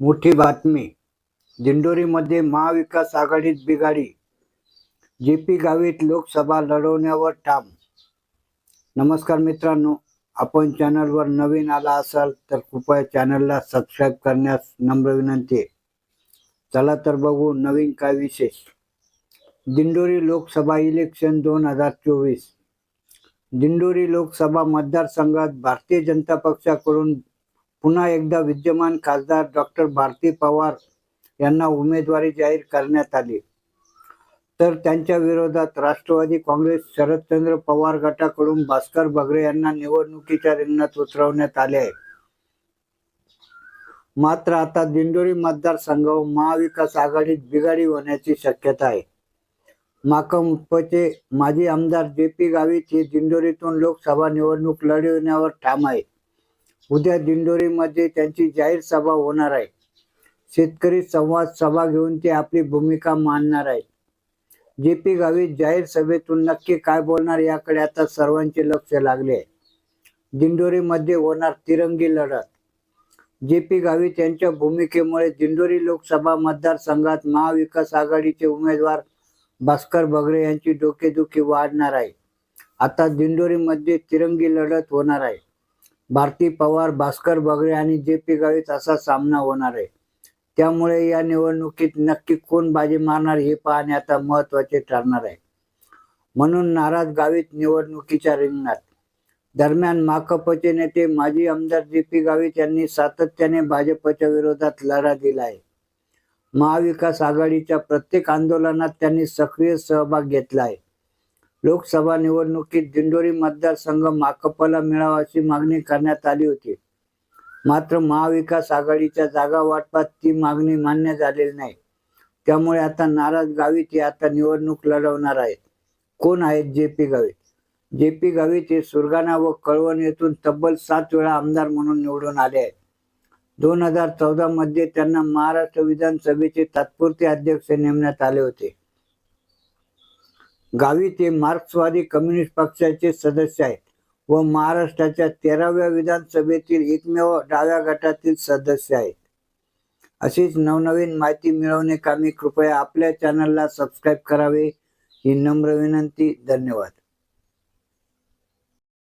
मोठी बातमी. दिंडोरीमध्ये महाविकास आघाडीत बिघाडी. जे पी गावीत लोकसभा लढवण्यावर ठाम. नमस्कार मित्रांनो आपण चॅनलवर नवीन आला असाल तर कृपया चॅनलला सबस्क्राईब करण्यास नम्र विनंती आहे. चला तर बघू नवीन काय विशेष. दिंडोरी लोकसभा इलेक्शन दोन हजार चोवीस. दिंडोरी लोकसभा मतदारसंघात भारतीय जनता पक्षाकडून पुन्हा एकदा विद्यमान खासदार डॉक्टर भारती पवार यांना उमेदवारी जाहीर करण्यात आली. तर त्यांच्या विरोधात राष्ट्रवादी काँग्रेस शरदचंद्र पवार गटाकडून भास्कर बगरे यांना निवडणुकीच्या रिंगणात उतरवण्यात आले आहे. मात्र आता दिंडोरी मतदारसंघ महाविकास आघाडीत बिघाडी होण्याची शक्यता आहे. माकपचे माजी आमदार जे पी गावित हे दिंडोरीतून लोकसभा निवडणूक लढविण्यावर ठाम आहे. उद्या दिंडोरीमध्ये त्यांची जाहीर सभा होणार आहे. शेतकरी संवाद सभा घेऊन ते आपली भूमिका मांडणार आहेत. जे पी गावित जाहीर सभेतून नक्की काय बोलणार याकडे आता सर्वांचे लक्ष लागले आहे. दिंडोरीमध्ये होणार तिरंगी लढत. जे पी गावित यांच्या भूमिकेमुळे दिंडोरी लोकसभा मतदारसंघात महाविकास आघाडीचे उमेदवार भास्कर बगरे यांची डोकेदुखी वाढणार आहे. आता दिंडोरीमध्ये तिरंगी लढत होणार आहे. भारती पवार भास्कर बगरे आणि जे पी गावित असा सामना होणार आहे. त्यामुळे या निवडणुकीत नक्की कोण बाजी मारणार हे पाहणे आता महत्त्वाचे ठरणार आहे. म्हणून नाराज गावित निवडणुकीच्या रिंगणात. दरम्यान माकपचे नेते माजी आमदार जे पी गावित यांनी सातत्याने भाजपच्या विरोधात लढा दिला आहे महाविकास आघाडीच्या प्रत्येक आंदोलनात त्यांनी सक्रिय सहभाग घेतला आहे लोकसभा निवडणुकीत दिंडोरी मतदारसंघ माकपला मिळावा अशी मागणी करण्यात आली होती. मात्र महाविकास आघाडीच्या जागा वाटपात ती मागणी मान्य झालेली नाही. त्यामुळे आता नाराज गावित हे आता निवडणूक लढवणार आहेत. कोण आहेत J P Gavit? J P Gavit हे सुरगाणा व कळवण येथून तब्बल सात वेळा आमदार म्हणून निवडून आले आहेत. दोन हजार चौदा मध्ये त्यांना महाराष्ट्र विधानसभेचे तात्पुरते अध्यक्ष नेमण्यात आले होते. गावी ते मार्क्सवादी कम्युनिस्ट पक्षाचे सदस्य आहेत व महाराष्ट्राच्या तेराव्या विधानसभेतील एकमेव डाव्या गटातील सदस्य आहेत. अशीच नवनवीन माहिती मिळवणे कामी कृपया आपल्या चॅनलला सबस्क्राईब करावे ही नम्र विनंती. धन्यवाद.